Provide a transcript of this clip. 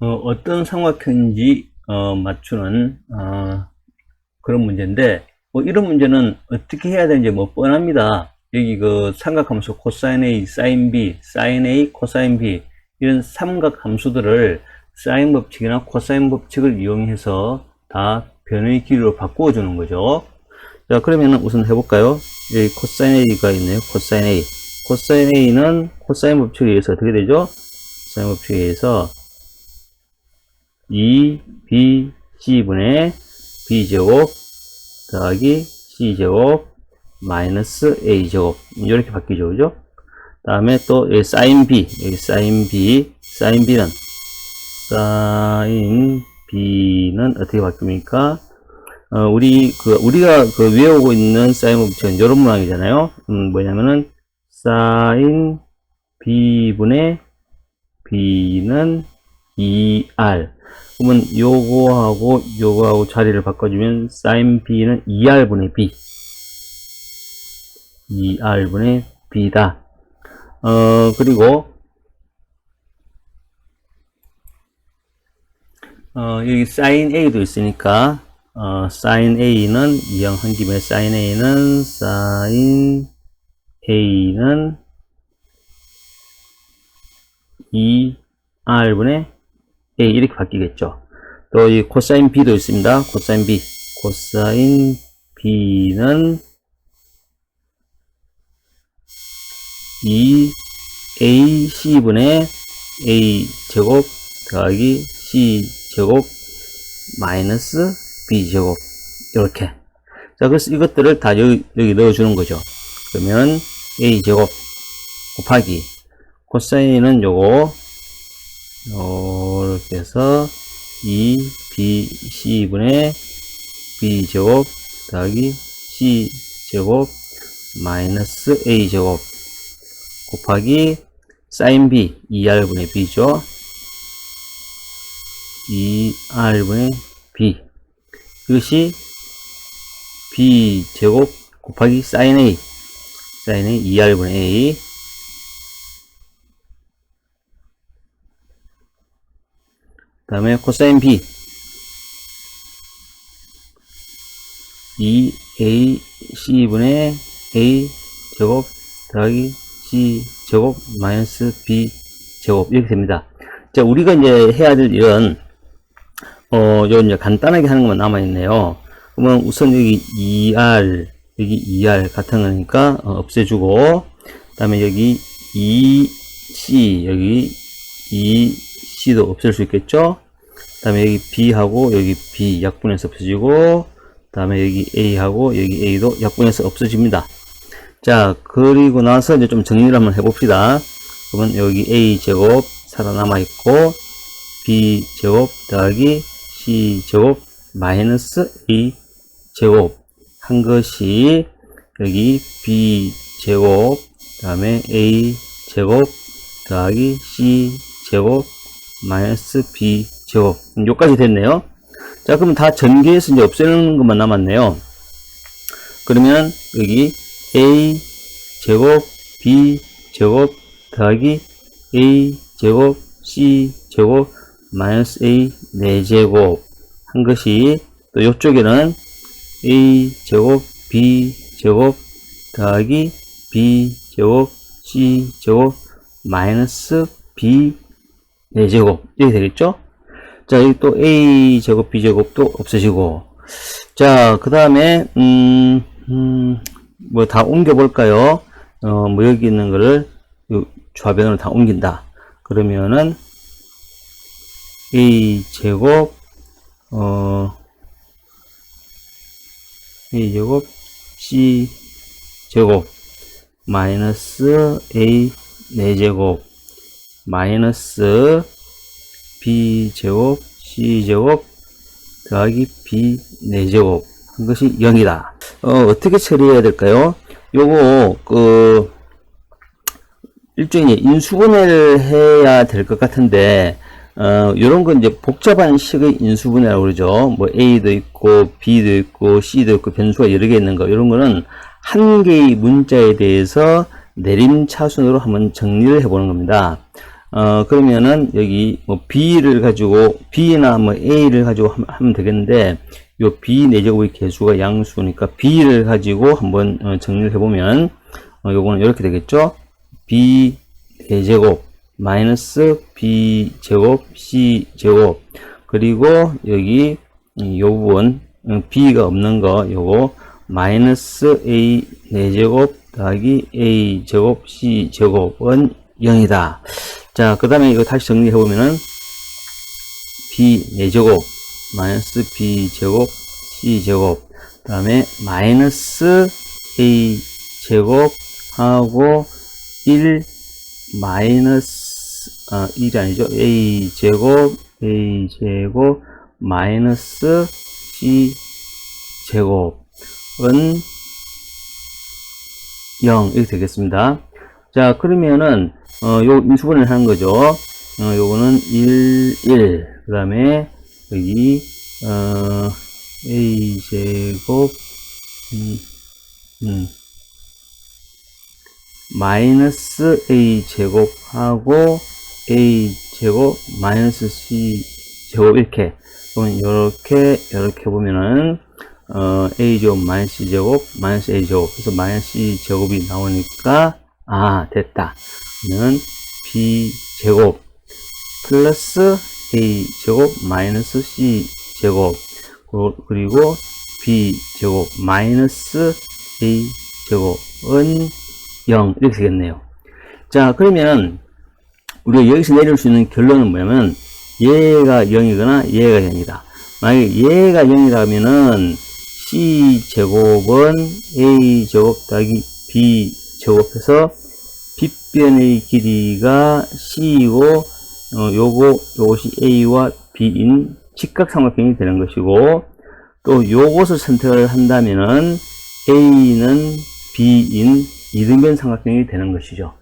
어, 떤 삼각형인지 어, 맞추는 어, 그런 문제인데 뭐 이런 문제는 어떻게 해야 되는지 뭐 뻔합니다. 여기 그 삼각함수 코사인 A, 사인 B, 사인 A, 코사인 B 이런 삼각 함수들을 사인 법칙이나 코사인 법칙을 이용해서 다 변의 길이로 바꾸어 주는 거죠. 자, 그러면 우선 해볼까요? 여기 코사인 A가 있네요. 코사인 A. 코사인 A는 코사인 법칙에 의해서 어떻게 되죠? 코사인 법칙에 의해서 2b c분의 b제곱 더하기 c제곱 마이너스 a제곱. 이렇게 바뀌죠. 그죠? 다음에 또 여기 사인 b. 여기 사인 b. 사인 b는? 사인 b는 어떻게 바뀝니까? 어, 우리 그 우리가 그 외우고 있는 사인 법칙은 이런 모양이잖아요. 음, 뭐냐면은 사인 b분의 b는 2r 그러면 요거하고 요거하고 자리를 바꿔주면 sin b는 2r분의 b. 2r분의 b다. 어 그리고 어 여기 sin a도 있으니까 어 sin a는 이항한 김에 sin a는 sin a는 2r분의 A 이렇게 바뀌겠죠. 또 이 코사인 B도 있습니다. 코사인 B. 코사인 B는 2AC분의 A제곱 더하기 C제곱 마이너스 B제곱 이렇게 자 그래서 이것들을 다 여기, 여기 넣어주는 거죠. 그러면 A제곱 곱하기 코사인은 요거 이렇게 해서 2bc분의 b제곱 더하기 c제곱 마이너스 a제곱 곱하기 sin b 2r분의 b죠. 2r분의 b. 이것이 b제곱 곱하기 sin a. sin a 2r분의 a 다음에 코사인 B 2AC분의 A 제곱 더하기 C 제곱 마이너스 B 제곱 이렇게 됩니다. 자, 우리가 이제 해야 될 일은 어, 요 이제 간단하게 하는 것만 남아 있네요. 그러면 우선 여기 2R 여기 2R 같은 거니까 어, 없애주고 그다음에 여기 2C 여기 2C도 없앨 수 있겠죠? 그 다음에 여기 B하고 여기 B 약분해서 없어지고 그 다음에 여기 A하고 여기 A도 약분해서 없어집니다. 자 그리고 나서 이제 좀 정리를 한번 해봅시다. 그러면 여기 A제곱 살아남아 있고 B제곱 더하기 C제곱 마이너스 A제곱 한 것이 여기 B제곱 그 다음에 A제곱 더하기 C제곱 마이너스 B 제곱 요까지 됐네요. 자 그러면 다 전개해서 이제 없애는 것만 남았네요. 그러면 여기 A 제곱 B 제곱 더하기 A 제곱 C 제곱 마이너스 A 4제곱 한 것이 또 이쪽에는 A 제곱 B 제곱 더하기 B 제곱 C 제곱 마이너스 B 4제곱 이렇게 되겠죠? 자, 여기 또 A 제곱, B 제곱도 없어지고. 자, 그 다음에, 음, 음, 뭐 다 옮겨 볼까요? 어, 뭐 여기 있는 거를 좌변으로 다 옮긴다. 그러면은, A 제곱, 어, A 제곱, C 제곱, 마이너스 A 4제곱, 마이너스 b제곱 c제곱 더하기 b 4제곱 한 것이 0이다. 어, 어떻게 처리해야 될까요? 요거 그 일종의 인수분해를 해야 될 것 같은데 어, 요런 건 이제 복잡한 식의 인수분해라고 그러죠. 뭐 A도 있고, B도 있고, C도 있고, 변수가 여러 개 있는 거. 이런 거는 한 개의 문자에 대해서 내림차순으로 한번 정리를 해보는 겁니다. 어, 그러면은 여기 뭐 B를 가지고 B나 뭐 A를 가지고 함- 하면 되겠는데 요 B 내제곱의 개수가 양수니까 B를 가지고 한번 어, 정리를 해보면 어, 요거는 이렇게 되겠죠. B 내제곱 마이너스 B 제곱 C 제곱 그리고 여기 이요 부분 음, B가 없는 거 요거 마이너스 A 4제곱 더하기 A 제곱 C 제곱은 0이다. 자, 그 다음에 이거 다시 정리해 보면은 B 4제곱 마이너스 B 제곱 C 제곱 그 다음에 마이너스 A 제곱 하고 1 마이너스 아 1이 아니죠 A 제곱 A 제곱 마이너스 C 제곱은 0 이렇게 되겠습니다. 자 그러면은 어, 요 인수분해를 하는 거죠. 어, 요거는 1, 1. 그 다음에 여기 어, a 제곱 음, 음, 마이너스 a 제곱하고 a 제곱 마이너스 c 제곱 이렇게 그러면 이렇게 이렇게 보면은 어, a 제곱 마이너스 c 제곱 마이너스 a 제곱 그래서 마이너스 c 제곱이 나오니까 아 됐다 그러면 b 제곱 플러스 a 제곱 마이너스 c 제곱 그- 그리고 b 제곱 마이너스 a 제곱은 0 이렇게 되겠네요. 자 그러면 우리가 여기서 내릴 수 있는 결론은 뭐냐면 얘가 0이거나 얘가 0이다. 만약에 얘가 0이라면은 c 제곱은 a 제곱 더하기 b 제곱해서 빗변의 길이가 c이고 어, 요거 요것이 a와 b인 직각삼각형이 되는 것이고 또 요것을 선택을 한다면은 a는 b인 이등변 삼각형이 되는 것이죠.